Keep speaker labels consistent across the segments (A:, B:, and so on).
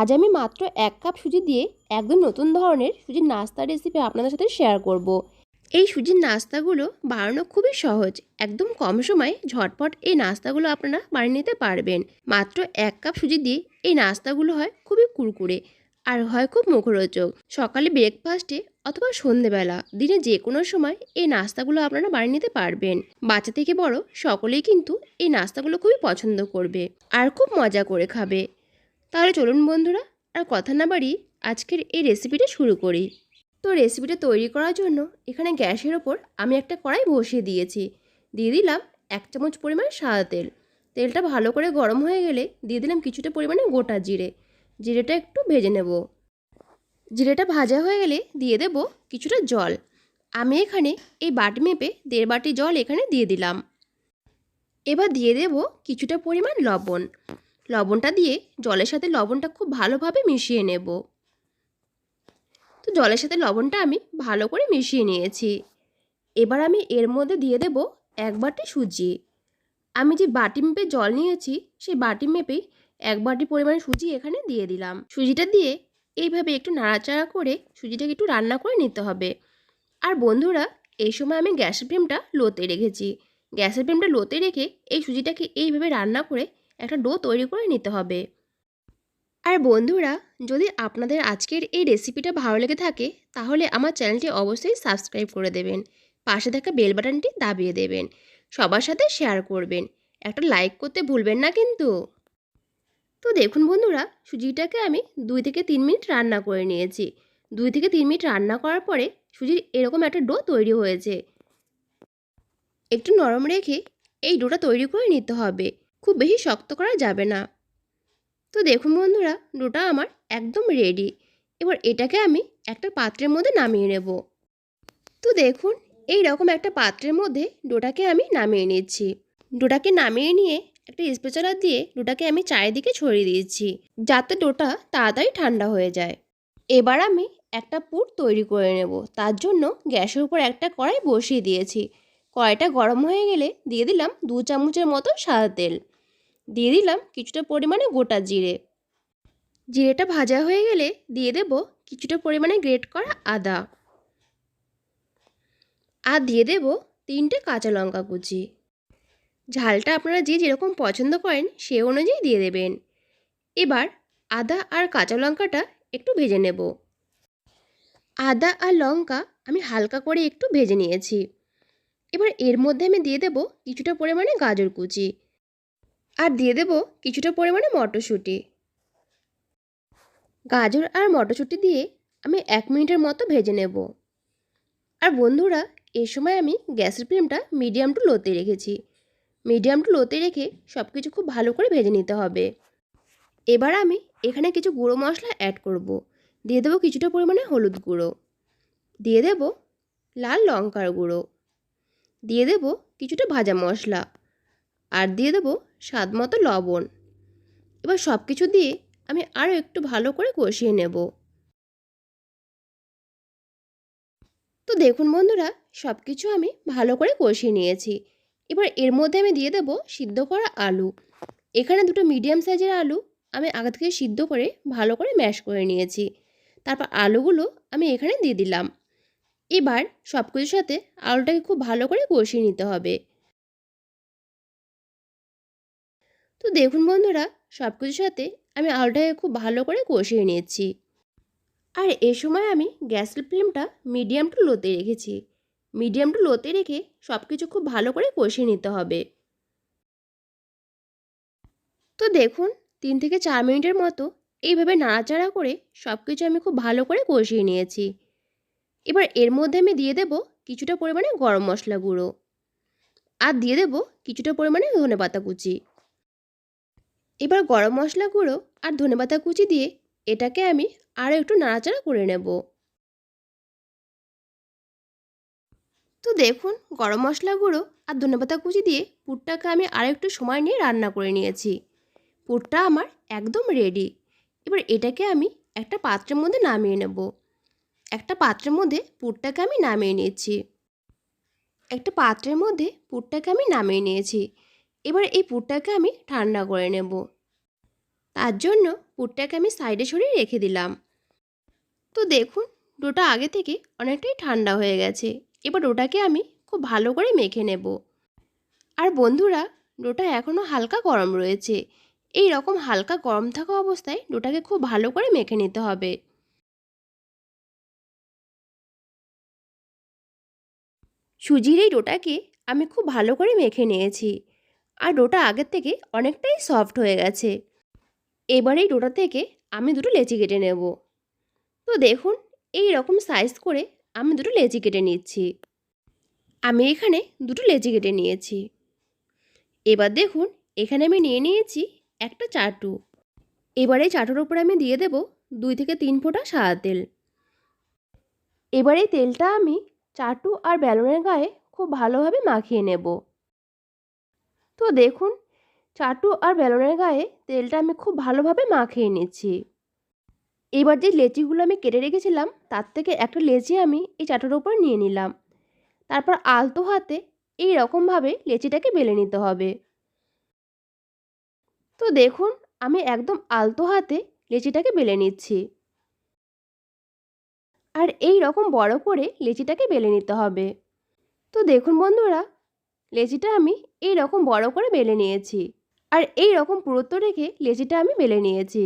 A: আজ আমি মাত্র এক কাপ সুজি দিয়ে একদম নতুন ধরনের সুজির নাস্তা রেসিপি আপনাদের সাথে শেয়ার করব। এই সুজির নাস্তাগুলো বানানো খুবই সহজ। একদম কম সময়ে ঝটপট এই নাস্তাগুলো আপনারা বানিয়ে নিতে পারবেন। মাত্র এক কাপ সুজি দিয়ে এই নাস্তাগুলো হয় খুবই কুরকুরে আর হয় খুব মুখরোচক। সকালে ব্রেকফাস্টে অথবা সন্ধেবেলা, দিনে যে কোনো সময় এই নাস্তাগুলো আপনারা বানিয়ে নিতে পারবেন। বাচ্চা থেকে বড় সকলেই কিন্তু এই নাস্তাগুলো খুবই পছন্দ করবে আর খুব মজা করে খাবে। তাহলে চলুন বন্ধুরা, আর কথা না বাড়ি আজকের এই রেসিপিটা শুরু করি। তো রেসিপিটা তৈরি করার জন্য এখানে গ্যাসের ওপর আমি একটা কড়াই বসিয়ে দিয়েছি। দিয়ে দিলাম এক চামচ পরিমাণ সাদা তেল। তেলটা ভালো করে গরম হয়ে গেলে দিয়ে দিলাম কিছুটা পরিমাণে গোটা জিরে। জিরেটা একটু ভেজে নেব। জিরেটা ভাজা হয়ে গেলে দিয়ে দেব কিছুটা জল। আমি এখানে এই বাটি মেপে দেড় বাটি জল এখানে দিয়ে দিলাম। এবার দিয়ে দেব কিছুটা পরিমাণ লবণ। লবণটা দিয়ে জলের সাথে লবণটা খুব ভালোভাবে মিশিয়ে নেব। তো জলের সাথে লবণটা আমি ভালো করে মিশিয়ে নিয়েছি। এবার আমি এর মধ্যে দিয়ে দেব এক বাটি সুজি। আমি যে বাটি মেপে জল নিয়েছি, সেই বাটি মেপেই এক বাটি পরিমাণ সুজি এখানে দিয়ে দিলাম। সুজিটা দিয়ে এইভাবে একটু নাড়াচাড়া করে সুজিটাকে একটু রান্না করে নিতে হবে। আর বন্ধুরা, এই সময় আমি গ্যাসের ফ্লেমটা লোতে রেখেছি। গ্যাসের ফ্লেমটা লোতে রেখে এই সুজিটাকে এইভাবে রান্না করে একটা ডো তৈরি করে নিতে হবে। আর বন্ধুরা, যদি আপনাদের আজকের এই রেসিপিটা ভালো লেগে থাকে, তাহলে আমার চ্যানেলটি অবশ্যই সাবস্ক্রাইব করে দেবেন। পাশে থাকা বেল বাটনটি দাবিয়ে দেবেন। সবার সাথে শেয়ার করবেন। একটা লাইক করতে ভুলবেন না কিন্তু। তো দেখুন বন্ধুরা, সুজিটাকে আমি দুই থেকে তিন মিনিট রান্না করে নিয়েছি। দুই থেকে তিন মিনিট রান্না করার পরে সুজির এরকম একটা ডো তৈরি হয়েছে। একটু নরম রেখে এই ডোটা তৈরি করে নিতে হবে। খুব বেশি শক্ত করা যাবে না। তো দেখুন বন্ধুরা, ডোটা আমার একদম রেডি এবার এটাকে আমি একটা পাত্রের মধ্যে নামিয়ে নেব। তো দেখুন এই রকম একটা পাত্রের মধ্যে ডোটাকে আমি নামিয়ে নিচ্ছি। ডোটাকে নামিয়ে নিয়ে একটা স্পেচালার দিয়ে ডোটাকে আমি চারিদিকে ছড়িয়ে দিয়েছি যাতে ডোটা তাড়াতাড়ি ঠান্ডা হয়ে যায়। এবার আমি একটা পুর তৈরি করে নেব। তার জন্য গ্যাসের উপর একটা কড়াই বসিয়ে দিয়েছি। কড়াইটা গরম হয়ে গেলে দিয়ে দিলাম দু চামচের মতো সাদা তেল। দিয়ে দিলাম কিছুটা পরিমাণে গোটা জিরে। জিরেটা ভাজা হয়ে গেলে দিয়ে দেব কিছুটা পরিমাণে গ্রেট করা আদা। আর দিয়ে দেব তিনটে কাঁচা লঙ্কা কুচি। ঝালটা আপনারা যে যেরকম পছন্দ করেন সে অনুযায়ী দিয়ে দেবেন। এবার আদা আর কাঁচা লঙ্কাটা একটু ভেজে নেব। আদা আর লঙ্কা আমি হালকা করে একটু ভেজে নিয়েছি। এবার এর মধ্যে আমি দিয়ে দেব কিছুটা পরিমাণে গাজর কুচি। আর দিয়ে দেব কিছুটা পরিমাণে মটরশুঁটি। গাজর আর মটরশুঁটি দিয়ে আমি এক মিনিটের মতো ভেজে নেব। আর বন্ধুরা, এ সময় আমি গ্যাসের ফ্লেমটা মিডিয়াম টু লোতে রেখেছি। মিডিয়াম টু লোতে রেখে সব কিছু খুব ভালো করে ভেজে নিতে হবে। এবার আমি এখানে কিছু গুঁড়ো মশলা অ্যাড করব। দিয়ে দেবো কিছুটা পরিমাণে হলুদ গুঁড়ো। দিয়ে দেব লাল লঙ্কার গুঁড়ো। দিয়ে দেব কিছুটা ভাজা মশলা। আর দিয়ে দেব স্বাদ মতো লবণ। এবার সব কিছু দিয়ে আমি আরও একটু ভালো করে কষিয়ে নেব। তো দেখুন বন্ধুরা সব কিছু আমি ভালো করে কষিয়ে নিয়েছি। এবার এর মধ্যে আমি দিয়ে দেব সিদ্ধ করা আলু। এখানে দুটো মিডিয়াম সাইজের আলু আমি আগে থেকে সিদ্ধ করে ভালো করে ম্যাশ করে নিয়েছি। তারপর আলুগুলো আমি এখানে দিয়ে দিলাম। এবার সব কিছুর সাথে আলুটাকে খুব ভালো করে কষিয়ে নিতে হবে। তো দেখুন বন্ধুরা সব কিছুর সাথে আমি আলুটাকে খুব ভালো করে কষিয়ে নিয়েছি। আর এ সময় আমি গ্যাসের ফ্লেমটা মিডিয়াম টু লোতে রেখেছি। মিডিয়াম টু লোতে রেখে সব কিছু খুব ভালো করে কষিয়ে নিতে হবে। তো দেখুন, তিন থেকে চার মিনিটের মতো এইভাবে নাড়াচাড়া করে সব কিছু আমি খুব ভালো করে কষিয়ে নিয়েছি। এবার এর মধ্যে আমি দিয়ে দেব কিছুটা পরিমাণে গরম মশলা গুঁড়ো। আর দিয়ে দেব কিছুটা পরিমাণে ধনে পাতা কুচি। এবার গরম মশলা গুঁড়ো আর ধনে পাতা কুচি দিয়ে এটাকে আমি আরও একটু নাড়াচাড়া করে নেব। তো দেখুন, গরম মশলা গুঁড়ো আর ধনেপাতা কুচি দিয়ে পুরটাকে আমি আরও একটু সময় নিয়ে রান্না করে নিয়েছি। পুরটা আমার একদম রেডি এবার এটাকে আমি একটা পাত্রের মধ্যে নামিয়ে নেব। একটা পাত্রের মধ্যে পুরটাকে আমি নামিয়ে নিয়েছি। একটা পাত্রের মধ্যে পুরটাকে আমি নামিয়ে নিয়েছি। এবার এই পুরটাকে আমি ঠান্ডা করে নেব। তার জন্য পুরটাকে আমি সাইডে সরিয়ে রেখে দিলাম। তো দেখুন, ডোটা আগে থেকে অনেকটাই ঠান্ডা হয়ে গেছে। এবার ডোটাকে আমি খুব ভালো করে মেখে নেব। আর বন্ধুরা, ডোটা এখনও হালকা গরম রয়েছে। এই রকম হালকা গরম থাকা অবস্থায় ডোটাকে খুব ভালো করে মেখে নিতে হবে। সুজির এই ডোটাকে আমি খুব ভালো করে মেখে নিয়েছি। আর ডোটা আগের থেকে অনেকটাই সফট হয়ে গেছে। এবার এই ডোটা থেকে আমি দুটো লেচি কেটে নেব। তো দেখুন, এই রকম সাইজ করে আমি দুটো লেচি কেটে নিচ্ছি। আমি এখানে দুটো লেচি কেটে নিয়েছি। এবার দেখুন, এখানে আমি নিয়ে নিয়েছি একটা চাটু। এবার এই চাটুর ওপরে আমি দিয়ে দেব দুই থেকে তিন ফোঁটা সাদা তেল। এবার এই তেলটা আমি চাটু আর বেলুনের গায়ে খুব ভালোভাবে মাখিয়ে নেব। তো দেখুন, চাটু আর বেলনের গায়ে তেলটা আমি খুব ভালোভাবে মাখিয়ে নিচ্ছি। এবার যে লেচিগুলো আমি কেটে রেখেছিলাম, তার থেকে একটা লেচি আমি এই চাটুর ওপর নিয়ে নিলাম। তারপর আলতো হাতে এই রকমভাবে লেচিটাকে বেলে নিতে হবে। তো দেখুন, আমি একদম আলতো হাতে লেচিটাকে বেলে নিচ্ছি। আর এই রকম বড় করে লেচিটাকে বেলে নিতে হবে। তো দেখুন বন্ধুরা লেচিটা আমি এই রকম বড় করে বেলে নিয়েছি। আর এই রকম পুরুত্ব রেখে লেচিটা আমি বেলে নিয়েছি।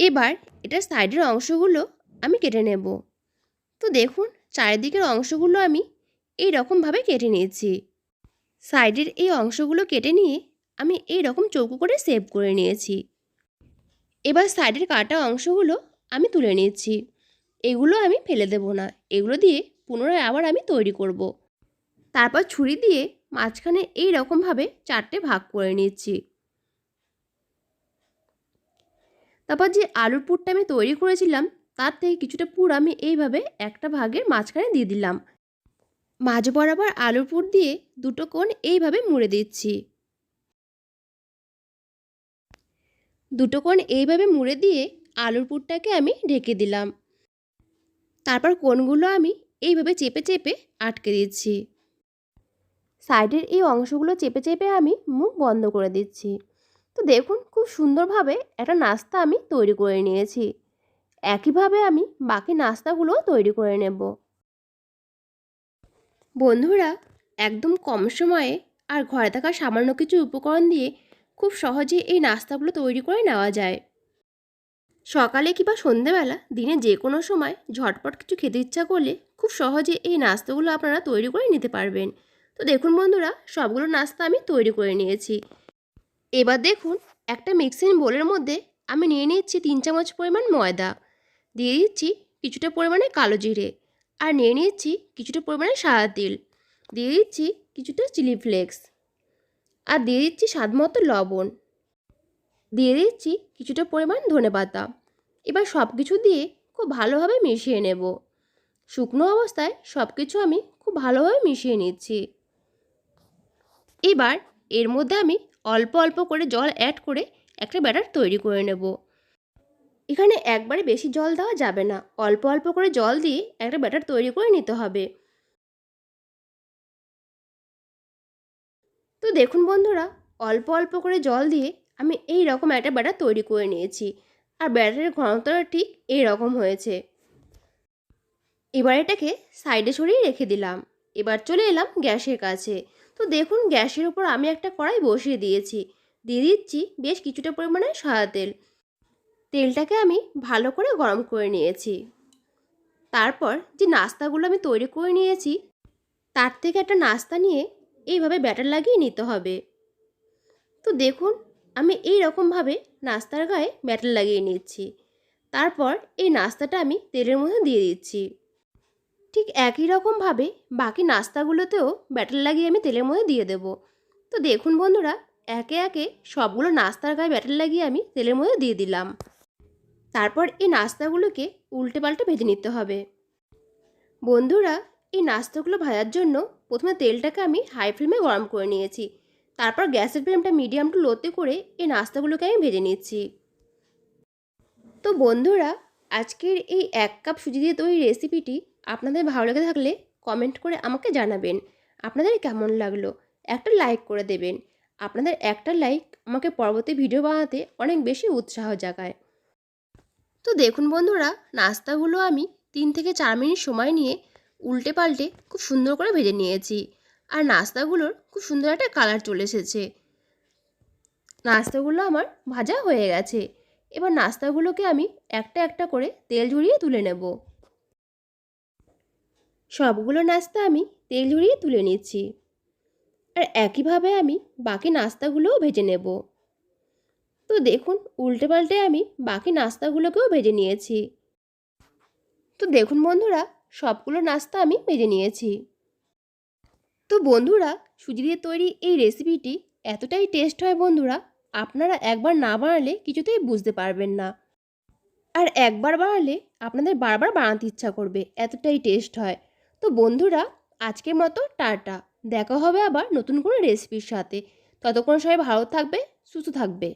A: এবার এটার সাইডের অংশগুলো আমি কেটে নেব। তো দেখুন, চারিদিকের অংশগুলো আমি এই রকমভাবে কেটে নিয়েছি। সাইডের এই অংশগুলো কেটে নিয়ে আমি এই রকম চৌকো করে সেভ করে নিয়েছি। এবার সাইডের কাটা অংশগুলো আমি তুলে নিয়েছি এগুলো আমি ফেলে দেব না। এগুলো দিয়ে পুনরায় আবার আমি তৈরি করব। তারপর ছুরি দিয়ে মাঝখানে এই রকমভাবে চারটে ভাগ করে নিচ্ছি। তারপর যে আলুর পুরটা আমি তৈরি করেছিলাম, তার থেকে কিছুটা পুর আমি এইভাবে একটা ভাগের মাঝখানে দিয়ে দিলাম। মাঝ বরাবর আলুর পুর দিয়ে দুটো কোণ এইভাবে মুড়ে দিচ্ছি। দুটো কোণ এইভাবে মুড়ে দিয়ে আলুর পুরটাকে আমি ঢেকে দিলাম। তারপর কোণগুলো আমি এইভাবে চেপে চেপে আটকে দিচ্ছি। সাইডের এই অংশগুলো চেপে চেপে আমি মুখ বন্ধ করে দিচ্ছি। তো দেখুন, খুব সুন্দরভাবে একটা নাস্তা আমি তৈরি করে নিয়েছি। একইভাবে আমি বাকি নাস্তাগুলোও তৈরি করে নেব। বন্ধুরা, একদম কম সময়ে আর ঘরে থাকা সামান্য কিছু উপকরণ দিয়ে খুব সহজে এই নাস্তাগুলো তৈরি করে নেওয়া যায়। সকালে কিংবা সন্ধেবেলা দিনে যে কোনো সময় ঝটপট কিছু খেতে ইচ্ছা করলে খুব সহজে এই নাস্তাগুলো আপনারা তৈরি করে নিতে পারবেন। তো দেখুন বন্ধুরা, সবগুলো নাস্তা আমি তৈরি করে নিয়েছি। এবার দেখুন, একটা মিক্সিং বোলের মধ্যে আমি নিয়ে নিচ্ছি তিন চামচ পরিমাণ ময়দা। দিয়ে দিচ্ছি কিছুটা পরিমাণে কালো জিরে আর নিয়ে নিচ্ছি কিছুটা পরিমাণে সাদা তিল। দিয়ে দিচ্ছি কিছুটা চিলি ফ্লেক্স আর দিয়ে দিচ্ছি স্বাদ মতো লবণ। দিয়ে দিচ্ছি কিছুটা পরিমাণ ধনে পাতা। এবার সব কিছু দিয়ে খুব ভালোভাবে মিশিয়ে নেব। শুকনো অবস্থায় সব কিছু আমি খুব ভালোভাবে মিশিয়ে নিচ্ছি। এবার এর মধ্যে আমি অল্প অল্প করে জল অ্যাড করে একটা ব্যাটার তৈরি করে নেব। এখানে একবারে বেশি জল দেওয়া যাবে না। অল্প অল্প করে জল দিয়ে একটা ব্যাটার তৈরি করে নিতে হবে। তো দেখুন বন্ধুরা, অল্প অল্প করে জল দিয়ে আমি এই রকম একটা ব্যাটার তৈরি করে নিয়েছি। আর ব্যাটারের ঘনত্বটা ঠিক এই রকম হয়েছে। এবার এটাকে সাইডে সরিয়ে রেখে দিলাম। এবার চলে এলাম গ্যাসের কাছে। তো দেখুন, গ্যাসের উপর আমি একটা কড়াই বসিয়ে দিয়েছি। দিয়ে দিচ্ছি বেশ কিছুটা পরিমাণে সাদা তেল। তেলটাকে আমি ভালো করে গরম করে নিয়েছি। তারপর যে নাস্তাগুলো আমি তৈরি করে নিয়েছি, তার থেকে একটা নাস্তা নিয়ে এইভাবে ব্যাটার লাগিয়ে নিতে হবে। তো দেখুন, আমি এই রকমভাবে নাস্তার গায়ে ব্যাটার লাগিয়ে নিচ্ছি। তারপর এই নাস্তাটা আমি তেলের মধ্যে দিয়ে দিচ্ছি। ঠিক একই রকমভাবে বাকি নাস্তাগুলোতেও ব্যাটার লাগিয়ে আমি তেলের মধ্যে দিয়ে দেব। তো দেখুন বন্ধুরা, একে একে সবগুলো নাস্তার গায়ে ব্যাটার লাগিয়ে আমি তেলের মধ্যে দিয়ে দিলাম। তারপর এই নাস্তাগুলোকে উল্টে পাল্টে ভেজে নিতে হবে। বন্ধুরা, এই নাস্তাগুলো ভাজার জন্য প্রথমে তেলটাকে আমি হাই ফ্লেমে গরম করে নিয়েছি। তারপর গ্যাসের ফ্লেমটা মিডিয়াম টু লোতে করে এই নাস্তাগুলোকে আমি ভেজে নিচ্ছি। তো বন্ধুরা, আজকের এই এক কাপ সুজি দিয়ে তৈরি রেসিপিটি আপনাদের ভালো লেগে থাকলে কমেন্ট করে আমাকে জানাবেন। আপনাদের কেমন লাগল? একটা লাইক করে দেবেন। আপনাদের একটা লাইক আমাকে পরবর্তী ভিডিও বানাতে অনেক বেশি উৎসাহ জাগায়। তো দেখুন বন্ধুরা, নাস্তাগুলো আমি তিন থেকে চার মিনিট সময় নিয়ে উল্টে পাল্টে খুব সুন্দর করে ভেজে নিয়েছি। আর নাস্তাগুলোর খুব সুন্দর একটা কালার চলে এসেছে। নাস্তাগুলো আমার ভাজা হয়ে গেছে। এবার নাস্তাগুলোকে আমি একটা একটা করে তেল ঝরিয়ে তুলে নেব। সবগুলো নাস্তা আমি তেল ঝরিয়ে তুলে নিচ্ছি। আর একইভাবে আমি বাকি নাস্তাগুলোও ভেজে নেব। তো দেখুন উল্টে পাল্টে আমি বাকি নাস্তাগুলোকেও ভেজে নিয়েছি। তো দেখুন বন্ধুরা, সবগুলো নাস্তা আমি ভেজে নিয়েছি। তো বন্ধুরা, সুজি দিয়ে তৈরি এই রেসিপিটি এতটাই টেস্ট হয় বন্ধুরা, আপনারা একবার না বানালে কিছুতেই বুঝতে পারবেন না। আর একবার বানালে আপনাদের বারবার বানাতে ইচ্ছা করবে, এতটাই টেস্ট হয়। তো বন্ধুরা, আজকের মতো টাটা। দেখা হবে আবার নতুন কোনো রেসিপির সাথে। ততক্ষণ সবাই ভালো থাকবে, সুস্থ থাকবে।